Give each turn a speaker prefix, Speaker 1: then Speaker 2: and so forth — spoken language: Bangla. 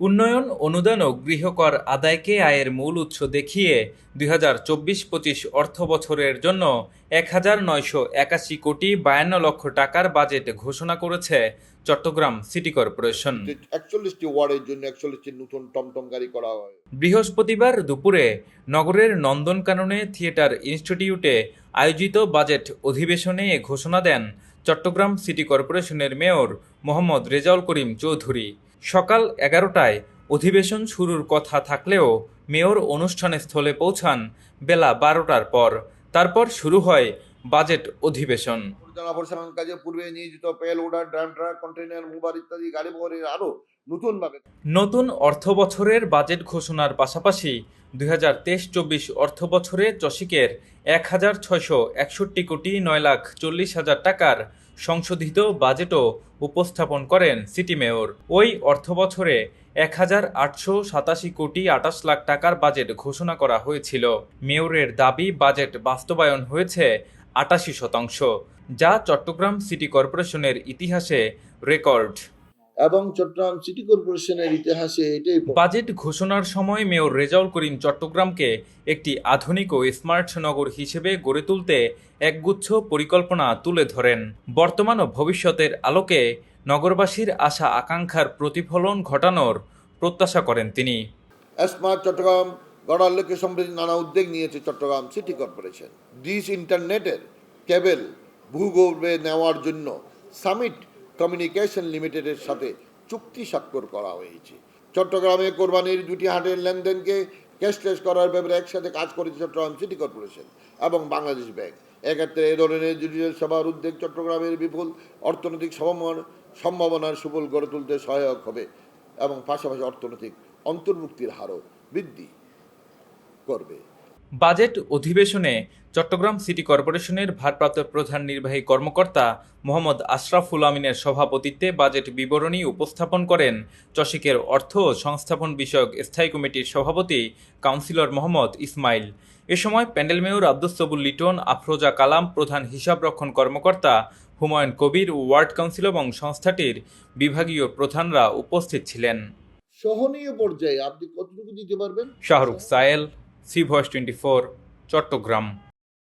Speaker 1: উন্নয়ন অনুদান ও গৃহকর আদায়কে আয়ের মূল উৎস দেখিয়ে দুই হাজার চব্বিশ পঁচিশ অর্থ বছরের জন্য এক হাজার নয়শো একাশি কোটি বায়ান্ন লক্ষ টাকার বাজেট ঘোষণা করেছে চট্টগ্রাম সিটি কর্পোরেশন।
Speaker 2: একচল্লিশটি ওয়ার্ডের জন্য একচল্লিশটি নতুন টমটম গাড়ি করা হয়।
Speaker 1: বৃহস্পতিবার দুপুরে নগরের নন্দনকাননে থিয়েটার ইনস্টিটিউটে আয়োজিত বাজেট অধিবেশনে এ ঘোষণা দেন চট্টগ্রাম সিটি কর্পোরেশনের মেয়র মোহাম্মদ রেজাউল করিম চৌধুরী। সকাল এগারোটায় অধিবেশন শুরুর কথা থাকলেও মেয়র অনুষ্ঠানে স্থলে পৌঁছান বেলা বারোটার পর। তারপর শুরু হয় বাজেট অধিবেশন।
Speaker 2: পরিচালনার কাজে পূর্বে নিয়োজিত payloader drum truck container mover ইত্যাদি গাড়ি বহরের আরও নতুন
Speaker 1: নতুন অর্থ বছরের বাজেট ঘোষণার পাশাপাশি দুই হাজার তেইশ চব্বিশ অর্থ বছরে চসিকের এক হাজার ছয়শো একষট্টি কোটি নয় লাখ চল্লিশ হাজার টাকার সংশোধিত বাজেটও উপস্থাপন করেন সিটি মেয়র। ওই অর্থ বছরে এক হাজার আটশো সাতাশি কোটি আটাশ লাখ টাকার বাজেট ঘোষণা করা হয়েছিল। মেয়রের দাবি, বাজেট বাস্তবায়ন হয়েছে আটাশি শতাংশ, যা চট্টগ্রাম সিটি কর্পোরেশনের ইতিহাসে রেকর্ড।
Speaker 2: এবং চট্টগ্রাম সিটি কর্পোরেশনের ইতিহাসে এটাই
Speaker 1: বাজেট ঘোষণার সময় মেয়র রেজাউল করিম চট্টগ্রামকে একটি আধুনিক ও স্মার্ট নগর হিসেবে গড়ে তুলতে একগুচ্ছ পরিকল্পনা তুলে ধরেন। বর্তমান ও ভবিষ্যতের আলোকে নগরবাসীর আশা আকাঙ্ক্ষার প্রতিফলন ঘটানোর প্রত্যাশা করেন তিনি।
Speaker 2: স্মার্ট চট্টগ্রাম গড়ার লক্ষ্যে সমৃদ্ধি নানা উদ্যোগ নিয়েছে চট্টগ্রাম সিটি কর্পোরেশন। ডিস ইন্টারনেটের কেবল ভূগর্ভে নেওয়ার জন্য সামিট কমিউনিকেশন লিমিটেডের সাথে চুক্তি স্বাক্ষর করা হয়েছে। চট্টগ্রামে কোরবানির দুটি হাটের লেনদেনকে ক্যাশলেস করার ব্যাপারে একসাথে কাজ করেছে চট্টগ্রাম সিটি কর্পোরেশন এবং বাংলাদেশ ব্যাংক। এক্ষেত্রে এ ধরনের ডিজিটাল সভার উদ্যোগ চট্টগ্রামের বিপুল অর্থনৈতিক সম্ভাবনা সম্ভাবনার সুফল গড়ে তুলতে সহায়ক হবে এবং পাশাপাশি অর্থনৈতিক অন্তর্ভুক্তির হারও বৃদ্ধি করবে।
Speaker 1: বাজেট অধিবেশনে চট্টগ্রাম সিটি কর্পোরেশনের ভারপ্রাপ্ত প্রধান নির্বাহী কর্মকর্তা মোহাম্মদ আশরাফুল আমিনের সভাপতিত্বে বাজেট বিবরণী উপস্থাপন করেন চসিকের অর্থ ও সংস্থাপন বিষয়ক স্থায়ী কমিটির সভাপতি কাউন্সিলর মোহাম্মদ ইসমাইল। এ সময় প্যান্ডেল মেয়র আব্দুস সবুল লিটন আফরোজা কালাম প্রধান হিসাবরক্ষণ কর্মকর্তা হুমায়ুন কবির ও ওয়ার্ড কাউন্সিল এবং সংস্থাটির বিভাগীয় প্রধানরা উপস্থিত ছিলেন।
Speaker 2: সহনীয় পর্যায়ে আপনি কতটুকু দিতে পারবেন?
Speaker 1: Shahrukh Sayel C voice twenty four Chattogram